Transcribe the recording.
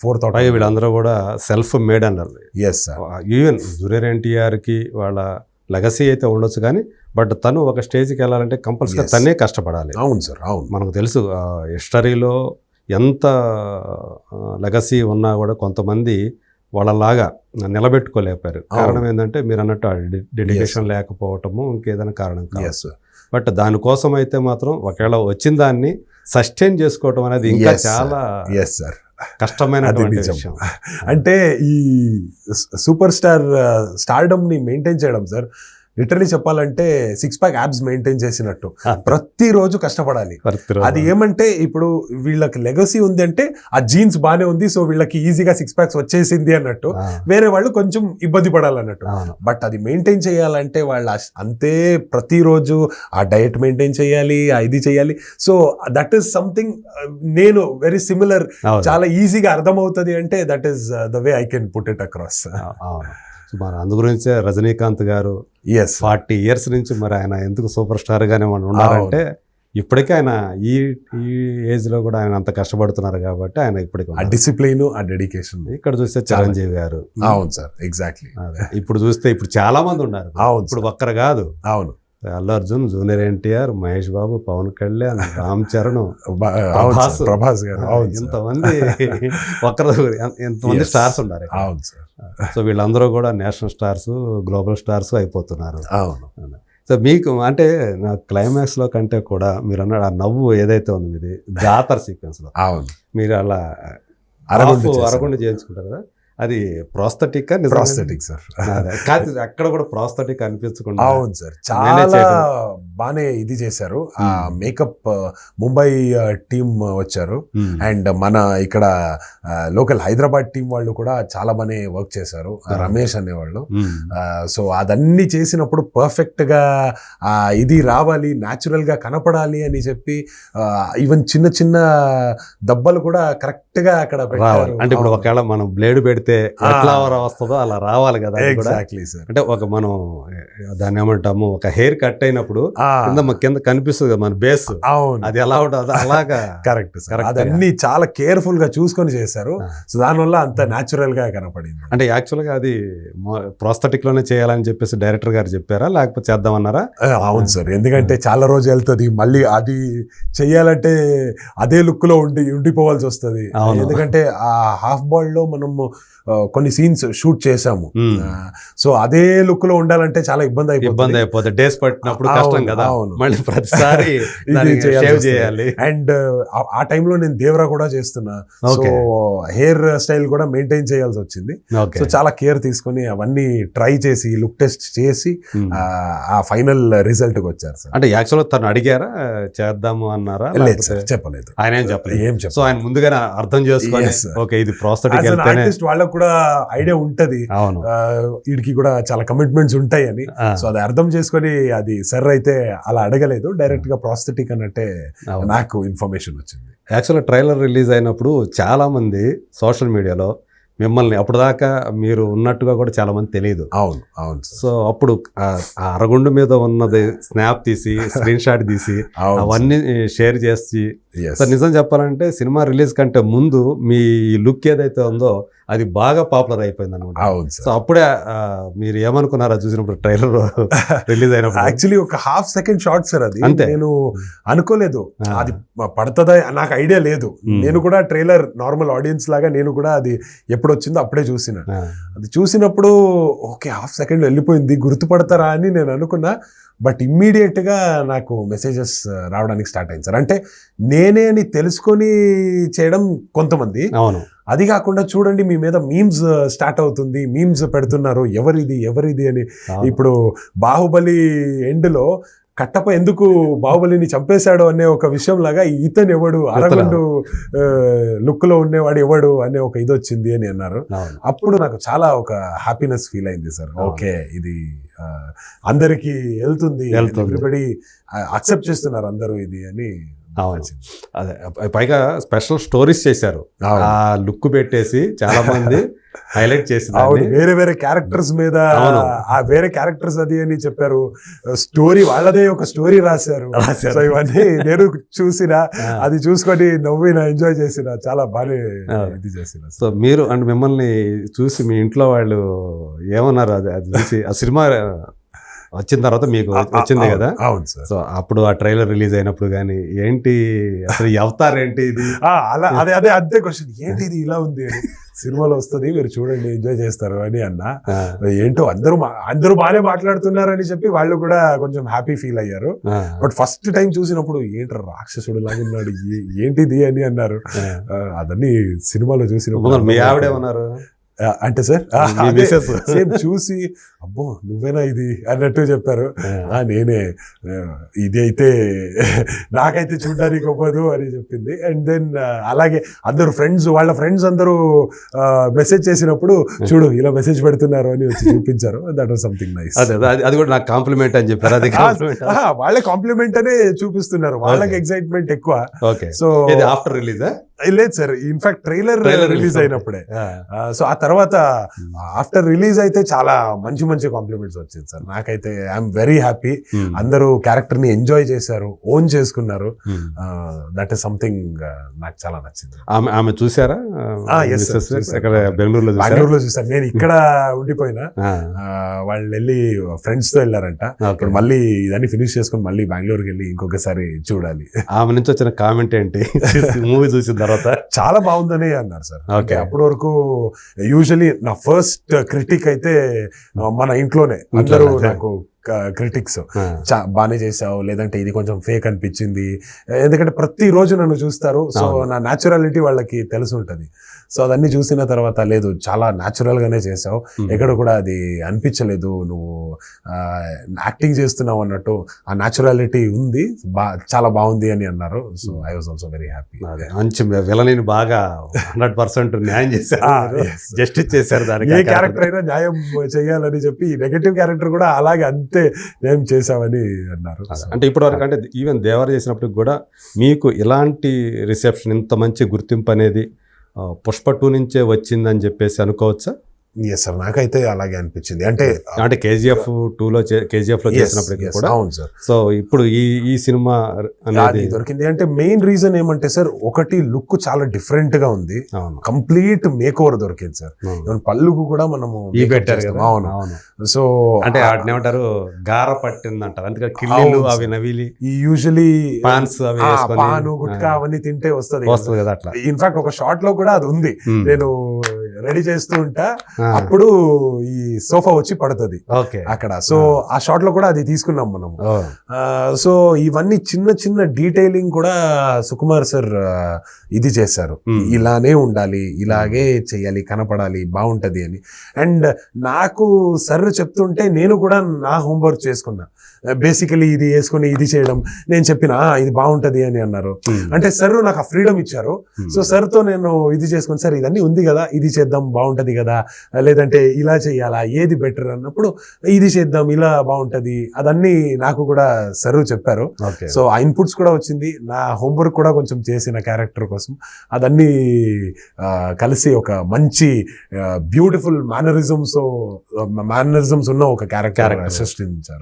Fourth out పైగా వీళ్ళందరూ కూడా సెల్ఫ్ మేడ్ అన్నారు. ఎస్ ఈవెన్ జూనియర్ ఎన్టీఆర్కి వాళ్ళ లెగసీ అయితే ఉండొచ్చు కానీ బట్ తను ఒక స్టేజ్కి వెళ్ళాలంటే కంపల్సరీగా Yes. తనే కష్టపడాలి. అవును సార్ అవును. మనకు తెలుసు హిస్టరీలో ఎంత లెగసీ ఉన్నా కూడా కొంతమంది వాళ్ళలాగా నిలబెట్టుకోలేకపోయారు. కారణం ఏంటంటే మీరు అన్నట్టు డెడికేషన్ లేకపోవటము ఇంకేదైనా కారణం కాదు. బట్ దానికోసం అయితే మాత్రం ఒకవేళ వచ్చిన దాన్ని సస్టైన్ చేసుకోవటం అనేది ఇంకా. చాలా ఎస్ సార్ నిజం. విషయం అంటే ఈ సూపర్ స్టార్ స్టార్డమ్ని మెయింటైన్ చేయడం సార్ లిటరలీ చెప్పాలంటే సిక్స్ ప్యాక్ యాబ్స్ మెయింటైన్ చేసినట్టు ప్రతిరోజు కష్టపడాలి. అది ఏమంటే ఇప్పుడు వీళ్ళకి లెగసీ ఉంది అంటే ఆ జీన్స్ బానే ఉంది సో వీళ్ళకి ఈజీగా సిక్స్ ప్యాక్స్ వచ్చేసింది అన్నట్టు వేరే వాళ్ళు కొంచెం ఇబ్బంది పడాలన్నట్టు. బట్ అది మెయింటైన్ చేయాలంటే వాళ్ళు అంతే ప్రతిరోజు ఆ డయట్ మెయింటైన్ చేయాలి ఆ ఇది చేయాలి సో దట్ ఈస్ సంథింగ్ నేను వెరీ సిమిలర్. చాలా ఈజీగా అర్థమవుతుంది అంటే that is the way I can put it across. So మరి అందు గురించే రజనీకాంత్ గారు ఎస్ ఫార్టీ ఇయర్స్ నుంచి మరి ఆయన ఎందుకు సూపర్ స్టార్ గానే మనం ఉన్నారంటే ఇప్పటికే ఆయన ఈ ఈ ఏజ్లో కూడా ఆయన అంత కష్టపడుతున్నారు కాబట్టి ఆయన ఇప్పటికి ఆ. డిసిప్లైన్ ఆ డెడికేషన్. ఇక్కడ చూస్తే చిరంజీవి గారు. అవును సార్ ఎగ్జాక్ట్లీ. ఇప్పుడు చూస్తే ఇప్పుడు చాలా మంది ఉన్నారు. అవును ఇప్పుడు. ఒక్కరు కాదు. అవును. అల్లు అర్జున్ జూనియర్ ఎన్టీఆర్ మహేష్ బాబు పవన్ కళ్యాణ్ రామ్ చరణ్. ప్రభాస్. ప్రభాస్ గారు. ఇంతమంది ఒక్కరు ఎంతమంది. స్టార్స్ ఉన్నారు. అవును సార్ సో వీళ్ళందరూ కూడా నేషనల్ స్టార్స్ గ్లోబల్ స్టార్స్ అయిపోతున్నారు అవును సో మీకు అంటే నా క్లైమాక్స్లో కంటే కూడా మీరు అన్న ఆ నవ్వు ఏదైతే ఉంది మీది జాతర సీక్వెన్స్లో అవును మీరు అలా అరగుండు. అరగుండు చేయించుకుంటారు కదా అది ప్రాస్థెటిక్ ప్రాస్థెటిక్ సార్ కాదు అక్కడ కూడా ప్రాస్థెటిక్ అనిపించకుండా అవును సార్ చాలా బానే ఇది చేశారు ఆ. మేకప్ ముంబై టీం వచ్చారు. అండ్ మన ఇక్కడ లోకల్ హైదరాబాద్ టీం వాళ్ళు కూడా చాలా బానే వర్క్ చేశారు. రమేష్ అనేవాళ్ళు. సో అదన్నీ చేసినప్పుడు పర్ఫెక్ట్గా ఆ, ఇది రావాలి న్యాచురల్గా కనపడాలి అని చెప్పి ఈవెన్ చిన్న చిన్న దెబ్బలు కూడా కరెక్ట్గా అక్కడ రావాలి అంటే ఇప్పుడు ఒకవేళ మనం బ్లేడ్ పెడితే. ఎట్లా వస్తుందో అలా రావాలి కదా ఎగ్జాక్ట్లీ సార్ అంటే ఒక మనం దాన్ని ఏమంటాము ఒక హెయిర్ కట్ అయినప్పుడు కింద కింద కనిపిస్తుంది కదా మన బేస్ అవును. అది ఎలా ఉంటుంది అలాగా కరెక్ట్ సార్. గా. అదన్నీ చాలా కేర్ఫుల్గా చూసుకొని చేశారు. సో దానివల్ల అంత న్యాచురల్గా కనపడింది. అంటే యాక్చువల్గా అది ప్రాస్థెటిక్లోనే చేయాలని చెప్పేసి డైరెక్టర్ గారు చెప్పారా? లేకపోతే చేద్దామన్నారా? అవును సార్. ఎందుకంటే చాలా రోజు వెళ్తుంది. మళ్ళీ అది చెయ్యాలంటే అదే లుక్లో ఉండి ఉండిపోవాల్సి వస్తుంది. ఎందుకంటే ఆ హాఫ్ బాల్లో మనము కొన్ని సీన్స్ షూట్ చేసాము. సో అదే లుక్లో ఉండాలంటే చాలా ఇబ్బంది అయిపోతుంది. ఇబ్బంది అయిపోతే డేస్ పట్టినప్పుడు కష్టం అవును, కదా? అవును. మళ్ళీ ప్రతిసారి షేవ్. చేయాలి. అండ్ ఆ టైంలో నేను దేవరా కూడా చేస్తున్నా. సో హెయిర్ స్టైల్ కూడా మెయింటైన్ చేయాల్సి వచ్చింది. సో చాలా కేర్ తీసుకొని అవన్నీ ట్రై చేసి లుక్ టెస్ట్ చేసి. ఆ, ఫైనల్ రిజల్ట్కి వచ్చారు సార్. అంటే యాక్చువల్గా తను అడిగారా చేద్దాము అన్నారా? లేదు సార్ చెప్పలేదు. ఆయన ఏం చెప్పలేదు? ఏం సో చెప్పలేదు ఆయన ముందుగానే అర్థం sir. ఓకే ఇది ప్రాస్థెటిక్ artist వాళ్ళకు కూడా ఐడియా ఉంటది. అవును. వీడికి కూడా చాలా కమిట్మెంట్స్ ఉంటాయి అని ఆ, సో అది అర్థం చేసుకొని అది సర్ అయితే అలా అడగలేదు. డైరెక్ట్గా ప్రాస్థెటిక్ అన్నట్టే అవును. నాకు ఇన్ఫర్మేషన్ వచ్చింది. యాక్చువల్గా ట్రైలర్ రిలీజ్ అయినప్పుడు చాలా మంది సోషల్ మీడియాలో మిమ్మల్ని అప్పుడు దాకా మీరు ఉన్నట్టుగా కూడా చాలా మంది తెలియదు. అవును అవును సో అప్పుడు అరగుండు మీద ఉన్నది స్నాప్ తీసి స్క్రీన్ షాట్ తీసి అవును అవన్నీ షేర్ చేసి. సార్ నిజం చెప్పాలంటే సినిమా రిలీజ్ కంటే ముందు మీ లుక్ ఏదైతే ఉందో అది బాగా పాపులర్ అయిపోయింది అనమాట అవును సో అప్పుడే మీరు ఏమనుకున్నారా చూసినప్పుడు ట్రైలర్ రిలీజ్ అయినప్పుడు. యాక్చువల్లీ ఒక హాఫ్ సెకండ్ షార్ట్ సార్ అది. అంతే. నేను అనుకోలేదు. ఆ. అది పడుతుందా? నాకు ఐడియా లేదు. Hmm. నేను కూడా ట్రైలర్ నార్మల్ ఆడియన్స్ లాగా నేను కూడా అది ఎప్పుడు వచ్చిందో అప్పుడే చూసిన. అది చూసినప్పుడు ఓకే హాఫ్ సెకండ్ వెళ్ళిపోయింది గుర్తుపడతారా అని నేను అనుకున్నా. బట్ ఇమ్మీడియట్గా నాకు మెసేజెస్ రావడానికి స్టార్ట్ అయింది సార్. అంటే నేనే అని తెలుసుకొని చేయడం కొంతమంది. అవును. అది కాకుండా చూడండి మీ మీద మీమ్స్ స్టార్ట్ అవుతుంది మీమ్స్ పెడుతున్నారు ఎవరిది ఎవరిది అని. ఇప్పుడు బాహుబలి ఎండ్లో కట్టప ఎందుకు బాహుబలిని చంపేశాడు అనే ఒక విషయం లాగా ఇతను ఎవడు అరగండు లుక్లో ఉండేవాడు ఎవడు అనే ఒక ఇది వచ్చింది అని అన్నారు అప్పుడు నాకు చాలా ఒక హ్యాపీనెస్ ఫీల్ అయింది సార్. ఓకే ఇది అందరికి వెళ్తుంది. ఎవ్రీబడి అక్సెప్ట్ చేస్తున్నారు అందరూ ఇది అని. అదే పైగా స్పెషల్ స్టోరీస్ చేశారు. ఆ లుక్ పెట్టేసి చాలా మంది హైలైట్ చేసి అవును దాన్ని. వేరే వేరే క్యారెక్టర్స్ మీద. ఆ వేరే క్యారెక్టర్స్ అది అని చెప్పారు స్టోరీ వాళ్ళదే ఒక స్టోరీ రాశారు. సో ఇవన్నీ నేను చూసిన. అది చూసుకొని నవ్విన ఎంజాయ్ చేసిన చాలా బాగా. ఇది చేసిన సో మీరు అండ్ మిమ్మల్ని చూసి మీ ఇంట్లో వాళ్ళు ఏమన్నారు అది అది చూసి ఆ సినిమా వచ్చిన తర్వాత మీకు వచ్చింది కదా? అవును సార్. సో అప్పుడు ఆ ట్రైలర్ రిలీజ్ అయినప్పుడు కానీ ఏంటి అసలు అవతార్ ఏంటి ఇది? అలా అదే అదే అదే క్వశ్చన్ ఏంటి ఇది ఇలా ఉంది? అని సినిమాలో వస్తుంది మీరు చూడండి ఎంజాయ్ చేస్తారు అని అన్నా. ఏంటో అందరూ అందరూ బాగానే మాట్లాడుతున్నారని చెప్పి వాళ్ళు కూడా కొంచెం హ్యాపీ ఫీల్ అయ్యారు. బట్ ఫస్ట్ టైం చూసినప్పుడు ఏంట్రా రాక్షసుడు లాగా ఉన్నాడు? ఏంటిది? అని అన్నారు. అదన్నీ సినిమాలో చూసినప్పుడు. మీ ఆవిడేమన్నారు ఆ, అంటే సార్. సేమ్ చూసి అబ్బో నువ్వేనా ఇది అన్నట్టు చెప్పారు. నేనే ఇది అయితే నాకైతే చూడడానికి అవ్వదు అని చెప్పింది. అండ్ దెన్ అలాగే అందరు ఫ్రెండ్స్ వాళ్ళ ఫ్రెండ్స్ అందరూ మెసేజ్ చేసినప్పుడు చూడు ఇలా మెసేజ్ పెడుతున్నారు అని వచ్చి చూపించారు. దట్ వాస్ సంథింగ్ నైస్ అదే అదే, కూడా నాకు కాంప్లిమెంట్ అని చెప్పారు. అది కాంప్లిమెంట్ వాళ్ళే కాంప్లిమెంట్ అనే చూపిస్తున్నారు. వాళ్ళకి. ఎక్సైట్మెంట్ ఎక్కువ. ఓకే. సో ఆఫ్టర్ రిలీజా లేదు sir. In fact trailer release అయినప్పుడే. సో ఆ తర్వాత ఆఫ్టర్ రిలీజ్ అయితే చాలా మంచి మంచి కాంప్లిమెంట్స్ వచ్చింది సార్. నాకైతే ఐఎమ్ వెరీ హ్యాపీ అందరూ క్యారెక్టర్ని ఎంజాయ్ చేశారు ఓన్ చేసుకున్నారు. దట్ ఇస్ సంథింగ్ నాకు చాలా నచ్చింది. ఆమె ఆమె చూసారా? బెంగళూరులో బెంగళూరులో చూసాను. నేను ఇక్కడ ఉండిపోయినా. వాళ్ళు వెళ్ళి ఫ్రెండ్స్తో వెళ్ళారంట. ఇప్పుడు మళ్ళీ ఇదన్నీ ఫినిష్ చేసుకుని మళ్ళీ బెంగళూరుకి వెళ్ళి ఇంకొకసారి చూడాలి. ఆమె నుంచి వచ్చిన కామెంట్ ఏంటి? మూవీ చూసిన తర్వాత చాలా బాగుందని అన్నారు సార్. అంటే అప్పటి వరకు యూజువలీ నా ఫస్ట్ క్రిటిక్ అయితే మన ఇంట్లోనే అందరూ. నాకు క్రిటిక్స్ బాగానే చేసావు లేదంటే ఇది కొంచెం ఫేక్ అనిపించింది. ఎందుకంటే ప్రతి రోజు నన్ను చూస్తారు సో. నా న్యాచురాలిటీ వాళ్ళకి తెలిసి ఉంటది సో అదన్నీ చూసిన తర్వాత లేదు చాలా న్యాచురల్ గానే చేసావు. ఎక్కడ కూడా అది అనిపించలేదు నువ్వు యాక్టింగ్ చేస్తున్నావు అన్నట్టు. ఆ న్యాచురాలిటీ ఉంది బా చాలా బాగుంది అని అన్నారు. So I was also very happy మంచి విలనిని బాగా హండ్రెడ్ పర్సెంట్ న్యాయం చేశారు. జస్టిస్ చేశారు దానికి ఏ. క్యారెక్టర్ అయినా న్యాయం చేయాలని చెప్పి నెగటివ్ క్యారెక్టర్ కూడా అలాగే అంతే న్యాయం చేసావని అన్నారు. అదే. అంటే ఇప్పటి వరకు అంటే ఈవెన్ దేవర చేసినప్పుడు కూడా మీకు ఇలాంటి రిసెప్షన్ ఇంత మంచి గుర్తింపు అనేది పుష్ప టూ నుంచే వచ్చిందని చెప్పేసి అనుకోవచ్చా? ఎస్ సార్ నాకైతే అలాగే అనిపించింది. అంటే అంటే కేజీఎఫ్ టూలో కేజీఎఫ్లో yes, చేసినప్పటికీ కూడా అవును సార్ సో ఇప్పుడు ఈ ఈ సినిమా అనేది దొరికింది. అంటే మెయిన్ రీజన్ ఏమంటే సార్ ఒకటి లుక్ చాలా డిఫరెంట్గా ఉంది కంప్లీట్ మేక్ ఓవర్ దొరికింది సార్ పళ్ళుకు కూడా మనము ఈ పెట్టారు. కదా? అవును. అవును. సో అంటే వాటిని ఏమంటారు? గార పట్టింది అంటారు అందుకని కిల్లీలు అవును అవి. నవిలి ఈ యూజువలీ పాన్స్ అవి పాను గుట్కా అవన్నీ తింటే వస్తుంది వస్తుంది కదా అట్లా. ఇన్ఫాక్ట్ ఒక షార్ట్లో కూడా అది ఉంది. ఉమ్. నేను రెడీ చేస్తూ ఉంటా అప్పుడు ఈ సోఫా వచ్చి పడుతుంది. అక్కడ. సో ఆ. షార్ట్లో కూడా అది తీసుకున్నాం మనం సో ఇవన్నీ చిన్న చిన్న డీటెయిలింగ్ కూడా సుకుమార్ సార్ ఇది చేశారు. ఇలానే ఉండాలి ఇలాగే చేయాలి కనపడాలి బాగుంటది అని. అండ్ నాకు సర్ చెప్తుంటే నేను కూడా నా హోంవర్క్ చేసుకున్నా. బేసికలీ ఇది వేసుకొని ఇది చేయడం నేను చెప్పిన "ఆ, ఇది బాగుంటది అని అన్నారు. అంటే సర్ నాకు ఆ ఫ్రీడమ్ ఇచ్చారు. సో సార్తో నేను ఇది చేసుకుని సార్ ఇదన్నీ ఉంది కదా ఇది చేద్దాం బాగుంటది కదా. లేదంటే ఇలా చేయాలా ఏది బెటర్ అన్నప్పుడు ఇది చేద్దాం ఇలా బాగుంటది. అదన్నీ నాకు కూడా సర్ చెప్పారు. సో ఆ ఇన్పుట్స్ కూడా వచ్చింది. నా హోంవర్క్ కూడా కొంచెం చేసిన క్యారెక్టర్ కోసం. అదన్నీ కలిసి ఒక మంచి బ్యూటిఫుల్ మేనరిజమ్స్ మేనరిజమ్స్ ఉన్న ఒక క్యారెక్టర్. సృష్టించారు.